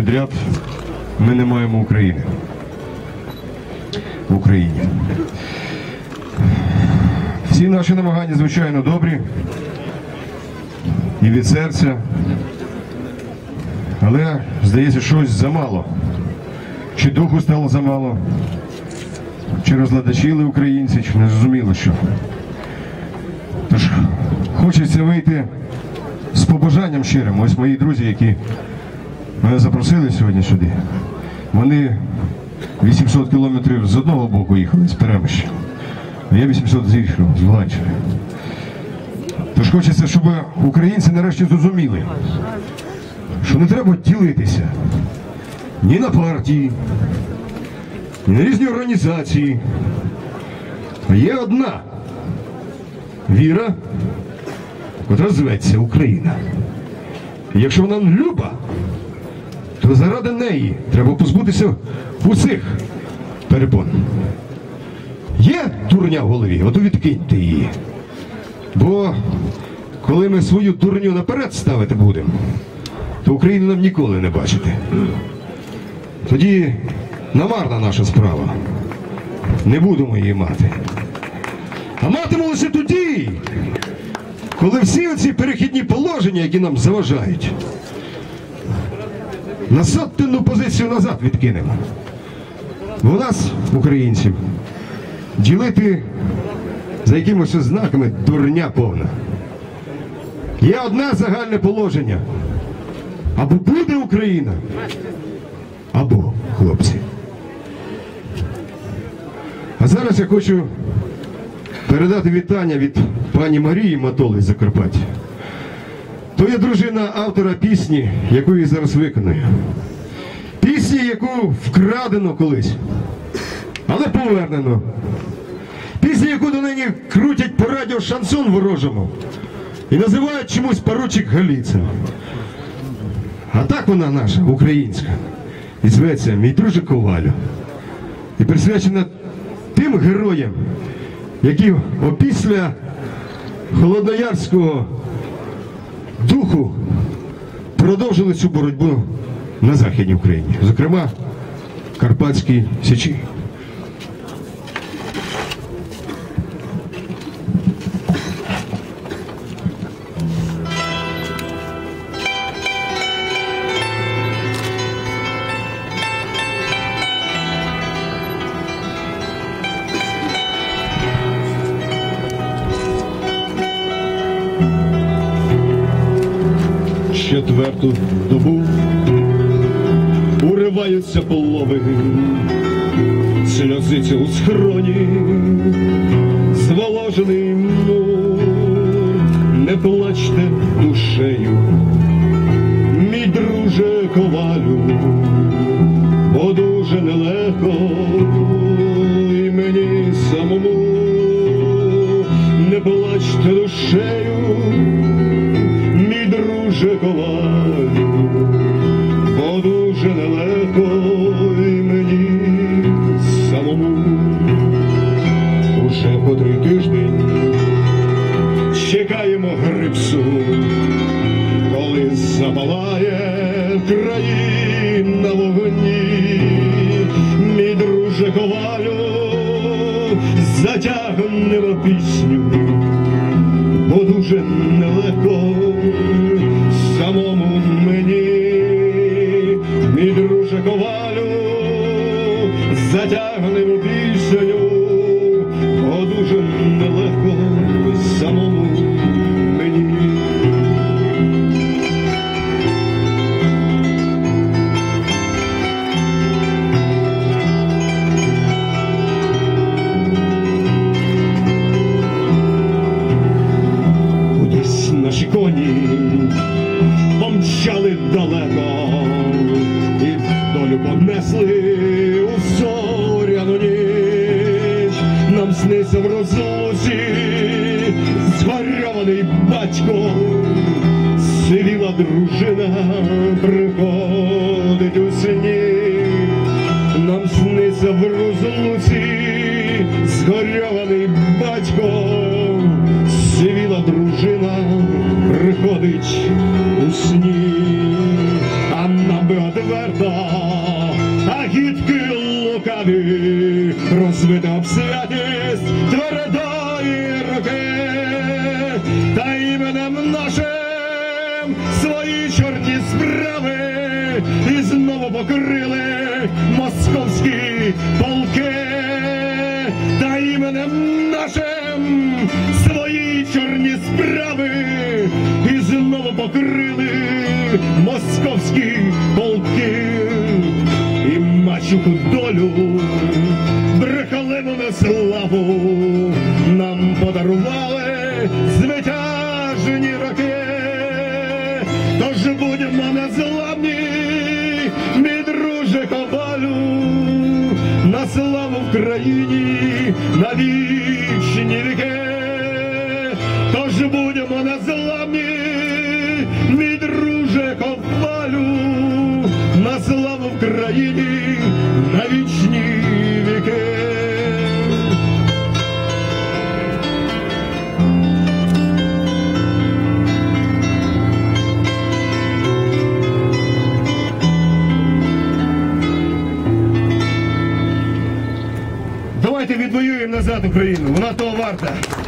Підряд ми не маємо України. В Україні. Всі наші намагання, звичайно, добрі і від серця. Але, здається, щось замало. Чи духу стало замало, чи розладачили українці, чи не зрозуміло що. Тож хочеться вийти з побажанням щирим. Ось мої друзі, які Мене запросили сьогодні сюди. Вони 800 кілометрів з одного боку їхали, з Перемища. А я 800 з іншого, з Луганщини. Тож хочеться, щоб українці нарешті зрозуміли, що не треба ділитися ні на партії, ні на різні організації. Є одна віра, котра зветься Україна. І якщо вона люба, то заради неї треба позбутися усіх перепон. Є дурня в голові, от відкиньте її. Бо коли ми свою дурню наперед ставити будемо, то Україну нам ніколи не бачити. Тоді намарна наша справа. Не будемо її мати. А матимемо лише тоді, коли всі оці перехідні положення, які нам заважають, на сотенну позицію назад відкинемо. У нас, українців, ділити за якимось знаками дурня повна. Є одне загальне положення. Або буде Україна, або хлопці. А зараз я хочу передати вітання від пані Марії Матоли з Закарпаття. То є дружина автора пісні, яку я зараз виконую. Пісні, яку вкрадено колись, але повернено. Пісні, яку до нині крутять по радіо шансон ворожому і називають чомусь поручик Галіцин. А так вона наша, українська. І зветься Мій друже Ковалю. І присвячена тим героям, які опісля Холодноярського духу продовжили цю боротьбу на Західній Україні, зокрема Карпатській Січі. Четверту добу. Уриваються полови, сльозиться у схроні, зволожений мур, не плачте душею, мій друже ковалю, бо дуже нелегко і мені самому, не плачте душею ковалю, бо дуже нелегко і мені самому. Уже котрий тиждень чекаємо грипсу, коли запалає країна вогні, мій друже ковалю, затягнемо пісню бо дуже нелегко самому мені, мій друже ковалю, затягнемо пісню, бо понесли у зоряну ніч. Нам сниться в розлуці згорьований батько, сивіла дружина приходить у сні. Нам сниться в розлуці згорьований батько, сивіла дружина приходить у сні, розвита об святість твердої руки, та іменем нашим свої чорні справи. І знову покрили московські полки, та іменем нашим свої чорні справи. І знову покрили московські полки мачуху долю брехливу на славу нам подарували звитяжні роки. Тож будемо незламні, мій друже ковалю, на славу в країні, на країні, на вічні віки. Давайте відвоюємо назад Україну, вона того варта.